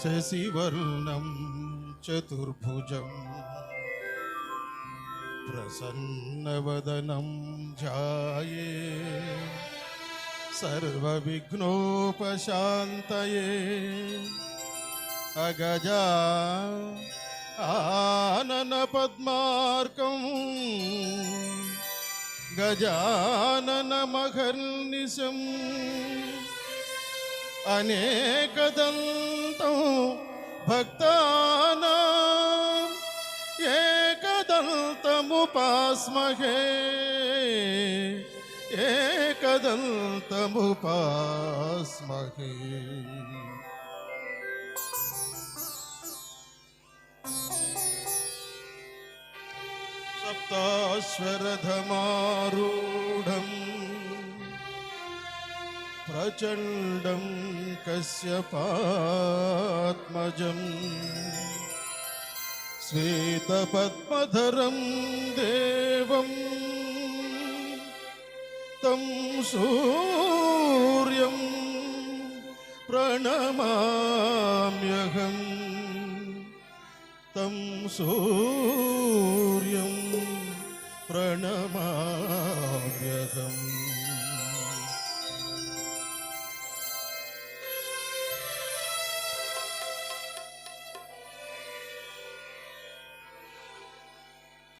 शशिवर्णम चतुर्भुज। प्रसन्न वदनम जाए सर्विघ्नोपात अगज आनन अगजा गजानन गजाननमघर्निशम्। अनेकद भक्तानाम् एकदन्तमुपास्महे। एकदन्तमुपास्महे। सप्ताश्वरधमारूढम् प्रचण्डं कस्य पा कश्यपात्मजम् श्वेतपद्मधरं देवम् तं सूर्यं प्रणमाम्यहम् तं सूर्यं प्रणमाम्यहम्